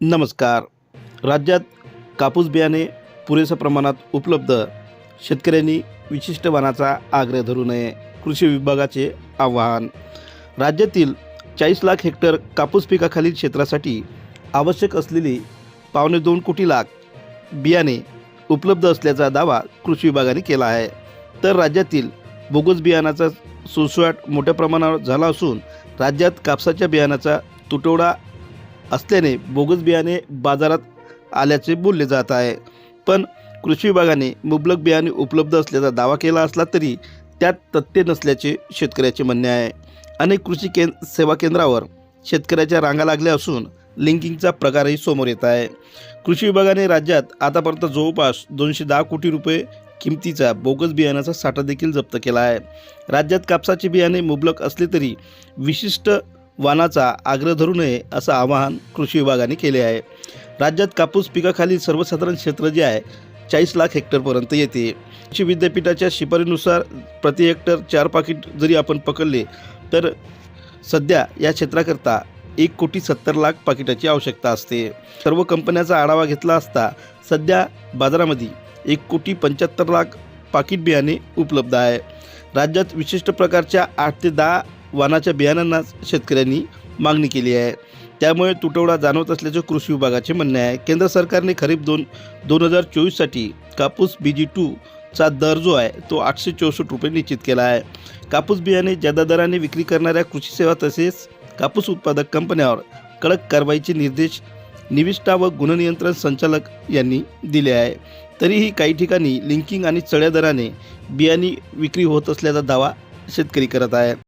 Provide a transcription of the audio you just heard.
नमस्कार. राज्यात कापूस बियाणे पुरेशा प्रमाणात उपलब्ध शेतकऱ्यांनी विशिष्ट वाणाचा आग्रह धरू नये कृषी विभागाचे आवाहन. राज्यातील चाळीस लाख हेक्टर कापूस पिकाखालील क्षेत्रासाठी आवश्यक असलेली पावणे दोन कोटी लाख बियाणे उपलब्ध असल्याचा दावा कृषी विभागाने केला आहे. तर राज्यातील बोगस बियाणाचा सुळसुळाट मोठ्या प्रमाणावर झाला असून राज्यात कापसाच्या बियाणाचा तुटवडा असल्याने बोगस बियाणे बाजारात आल्याचे बोलले जात आहे. पण कृषी विभागाने मुबलक बियाणे उपलब्ध असल्याचा दावा केला असला तरी त्यात तथ्य नसल्याचे शेतकऱ्याचे म्हणणे आहे. अनेक कृषी कें सेवा केंद्रावर शेतकऱ्याच्या रांगा लागल्या असून लिंकिंगचा प्रकारही समोर येत आहे. कृषी विभागाने राज्यात आतापर्यंत जवळपास दोनशे दहा कोटी रुपये किमतीचा बोगस बियाण्याचा साठा देखील जप्त केला आहे. राज्यात कापसाचे बियाणे मुबलक असले तरी विशिष्ट वानाचा आग्रह धरू नये असं आवाहन कृषी विभागाने केले आहे. राज्यात कापूस पिकाखालील सर्वसाधारण क्षेत्र जे आहे चाळीस लाख हेक्टरपर्यंत येते. कृषी विद्यापीठाच्या शिफारीनुसार प्रति हेक्टर चार पाकिट जरी आपण पकडले तर सध्या या क्षेत्राकरता एक कोटी सत्तर लाख पाकिटाची आवश्यकता असते. सर्व कंपन्याचा आढावा घेतला असता सध्या बाजारामध्ये एक कोटी पंच्याहत्तर लाख पाकिट बियाणे उपलब्ध आहे. राज्यात विशिष्ट प्रकारच्या आठ ते दहा वानाच्या बियाणांनाच शेतकऱ्यांनी मागणी केली आहे. त्यामुळे तुटवडा जाणवत असल्याचे कृषी विभागाचे म्हणणे आहे. केंद्र सरकारने खरीप दोन दोन हजार चोवीससाठी कापूस बी जी टूचा दर जो आहे तो आठशे चौसष्ट रुपये निश्चित केला आहे. कापूस बियाणे जादा दराने विक्री करणाऱ्या कृषी सेवा तसेच कापूस उत्पादक कंपन्यावर कडक कारवाईचे निर्देश निविष्ठा व गुणनियंत्रण संचालक यांनी दिले आहे. तरीही काही ठिकाणी लिंकिंग आणि चढ्या दराने बियाणे विक्री होत असल्याचा दावा शेतकरी करत आहे.